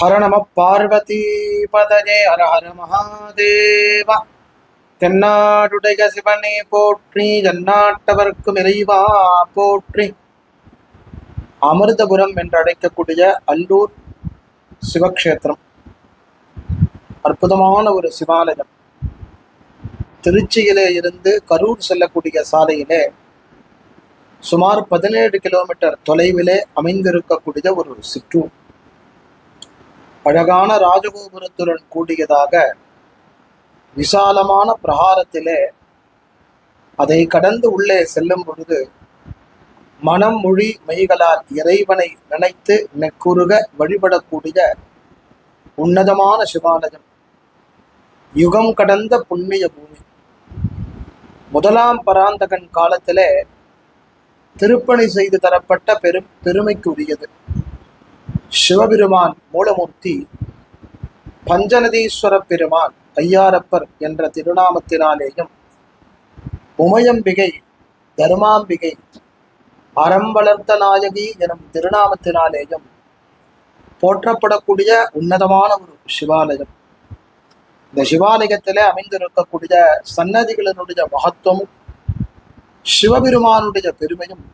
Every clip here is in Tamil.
ஹர நம பார்வதி பதஜே ஹர ஹர மகாதேவா தென்னாடுடைய சிவனே போற்றி தென்னாட்டவர்க்கும் இறைவா போற்றி. அமிர்தபுரம் என்று அழைக்கக்கூடிய அல்லூர் சிவக்ஷேத்திரம். அற்புதமான ஒரு சிவாலயம். திருச்சியிலே இருந்து கரூர் செல்லக்கூடிய சாலையிலே சுமார் பதினேழு கிலோமீட்டர் தொலைவிலே அமைந்திருக்கக்கூடிய ஒரு சிற்றூர். அழகான ராஜகோபுரத்துடன் கூடியதாக விசாலமான பிரகாரத்திலே அதை கடந்து உள்ளே செல்லும் பொழுது மனம் மொழி மெய்களால் இறைவனை நினைத்து நெக்குருக வழிபடக்கூடிய உன்னதமான சிவாலயம். யுகம் கடந்த புண்ணிய பூமி. முதலாம் பராந்தகன் காலத்திலே திருப்பணி செய்து தரப்பட்ட பெரும் பெருமைக்குரியது. சிவபெருமான் மூலமூர்த்தி பஞ்சநதீஸ்வர பெருமான் ஐயாரப்பர் என்ற திருநாமத்தினாலேயும் உமையம்பிகை தருமாம்பிகை அறம் வளர்த்த நாயகி எனும் திருநாமத்தினாலேயும் போற்றப்படக்கூடிய உன்னதமான ஒரு சிவாலயம். இந்த சிவாலயத்திலே அமைந்திருக்கக்கூடிய சன்னதிகளினுடைய மகத்துவமும் சிவபெருமானுடைய பெருமையும்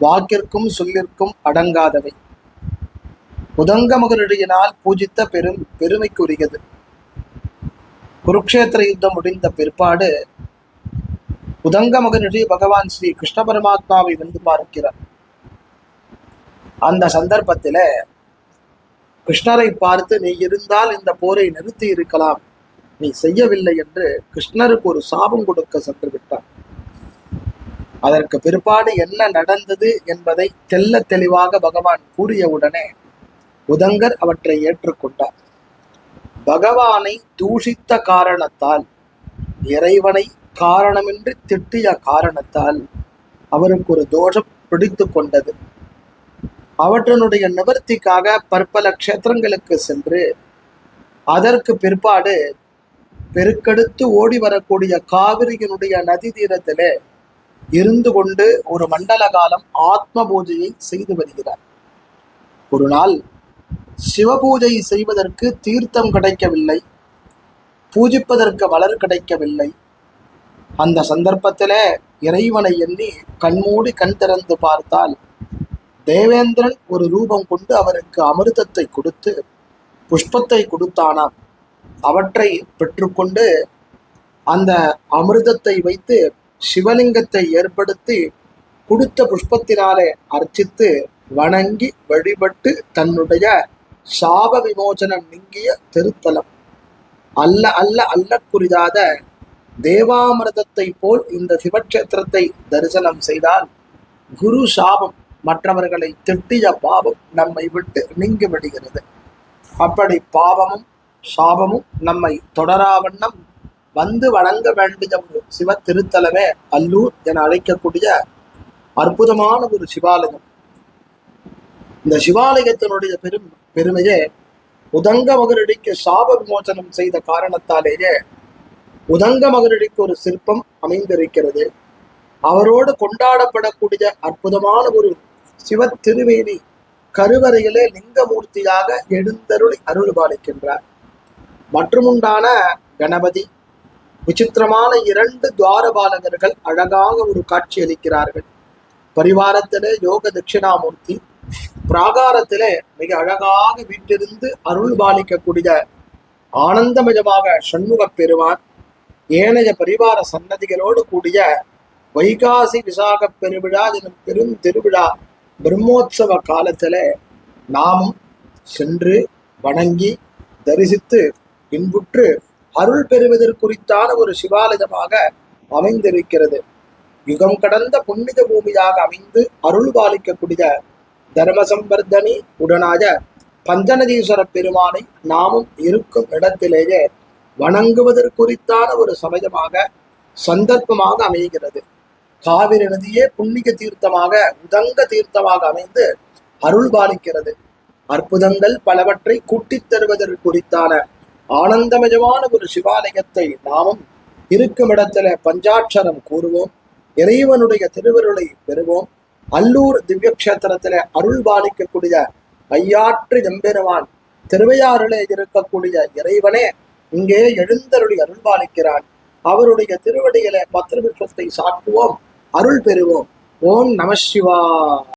வாக்கிற்கும் சொல்லிற்கும் அடங்காதவை. உதங்கமுகரிடையினால் பூஜித்த பெரும் பெருமைக்குரியது. குருக்ஷேத்திர யுத்தம் முடிந்த பிற்பாடு உதங்க பகவான் ஸ்ரீ கிருஷ்ண பரமாத்மாவை வந்து பார்க்கிறார். அந்த சந்தர்ப்பத்தில் கிருஷ்ணரை பார்த்து நீ இருந்தால் இந்த போரை நிறுத்தி இருக்கலாம். நீ செய்யவில்லை என்று கிருஷ்ணருக்கு ஒரு சாபம் கொடுக்க சென்று விட்டார் அதற்கு பிற்பாடு என்ன நடந்தது என்பதை தெல்ல தெளிவாக பகவான் கூறியவுடனே உதங்கர் அவற்றை ஏற்றுக்கொண்டார். பகவானை தூஷித்த காரணத்தால் இறைவனை காரணமின்றி திட்டிய காரணத்தால் அவருக்கு ஒரு தோஷம் பிடித்து கொண்டது. அவற்றினுடைய நிவர்த்திக்காக பற்பல க்ஷேத்திரங்களுக்கு சென்று அதற்கு பிற்பாடு பெருக்கெடுத்து ஓடி வரக்கூடிய காவிரியினுடைய நதி தீரத்திலே இருந்து கொண்டு ஒரு மண்டல காலம் ஆத்ம பூஜையை செய்து வருகிறார். ஒரு நாள் சிவபூஜை செய்வதற்கு தீர்த்தம் கிடைக்கவில்லை பூஜிப்பதற்கு வளர் கிடைக்கவில்லை. அந்த சந்தர்ப்பத்திலே இறைவனை எண்ணி கண்மூடி கண் திறந்து பார்த்தால் தேவேந்திரன் ஒரு ரூபம் கொண்டு அவருக்கு அமிர்தத்தை கொடுத்து புஷ்பத்தை கொடுத்தானாம். அவற்றை பெற்றுக்கொண்டு அந்த அமிர்தத்தை வைத்து சிவலிங்கத்தை ஏற்படுத்தி கொடுத்த புஷ்பத்தினாலே அர்ச்சித்து வணங்கி வழிபட்டு தன்னுடைய சாப விமோசனம் நீங்கிய திருத்தலம். அல்ல அல்ல அல்ல தேவாமிரதத்தை போல் இந்த சிவக்ஷேத்திரத்தை தரிசனம் செய்தால் குரு சாபம் மற்றவர்களை திட்டிய பாவம் நம்மை விட்டு நீங்கி விடுகிறது. அப்படி பாவமும் சாபமும் நம்மை தொடராவண்ணம் வந்து வணங்க வேண்டிய ஒரு சிவ திருத்தலமே அல்லூர் என அழைக்கக்கூடிய அற்புதமான ஒரு சிவாலயம். இந்த சிவாலயத்தினுடைய பெரும் பெருமையே உதங்க மகரடிக்கு சாப விமோசனம் செய்த காரணத்தாலேயே உதங்க மகரடிக்கு ஒரு சிற்பம் அமைந்திருக்கிறது. அவரோடு கொண்டாடப்படக்கூடிய அற்புதமான ஒரு சிவ திருவேணி கருவறையிலே லிங்கமூர்த்தியாக எழுந்தருளி அருள் பாலிக்கின்றார் மற்றுமுண்டான கணபதி விசித்திரமான இரண்டு துவாரபாலகர்கள் அழகாக ஒரு காட்சி அளிக்கிறார்கள் பரிவாரத்திலே யோக தட்சிணாமூர்த்தி பிராகாரத்தில் மிக அழகாக வீட்டிருந்து அருள் பாலிக்கக்கூடிய ஆனந்தமயமாக சண்முக பெருமான் ஏனைய பரிவார சன்னதிகளோடு கூடிய வைகாசி விசாக பெருவிழா எனும் பெரும் திருவிழா பிரம்மோற்சவ காலத்துல நாமும் சென்று வணங்கி தரிசித்து இன்புற்று அருள் பெறுவதற்குறித்தான ஒரு சிவாலயமாக அமைந்திருக்கிறது. யுகம் கடந்த புண்ணித பூமியாக அமைந்து அருள் பாலிக்கக்கூடிய தர்மசம்பர்தனி உடனாக பஞ்சநதீஸ்வர பெருமானை நாமும் இருக்கும் இடத்திலேயே வணங்குவதற்குறித்தான ஒரு சமயமாக சந்தர்ப்பமாக அமைகிறது. காவிரி நதியே புண்ணிய தீர்த்தமாக உதங்க தீர்த்தமாக அமைந்து அருள் பாலிக்கிறது. அற்புதங்கள் பலவற்றை கூட்டித் தருவதற்குறித்தான ஆனந்தமயமான ஒரு சிவாலயத்தை நாமும் இருக்கும் இடத்துல பஞ்சாட்சரம் கூறுவோம். இறைவனுடைய திருவருளை பெறுவோம். அல்லூர் திவ்ய கஷேத்திரத்தில அருள் பாலிக்கக்கூடிய ஐயாற்று எம்பெருமான் திருவையாறிலே இருக்கக்கூடிய இறைவனே இங்கே எழுந்தருளி அருள் பாலிக்கிறான். அவருடைய திருவடிகளை பத்திர புஷ்பத்தை சாற்றுவோம் அருள் பெறுவோம். ஓம் நம சிவா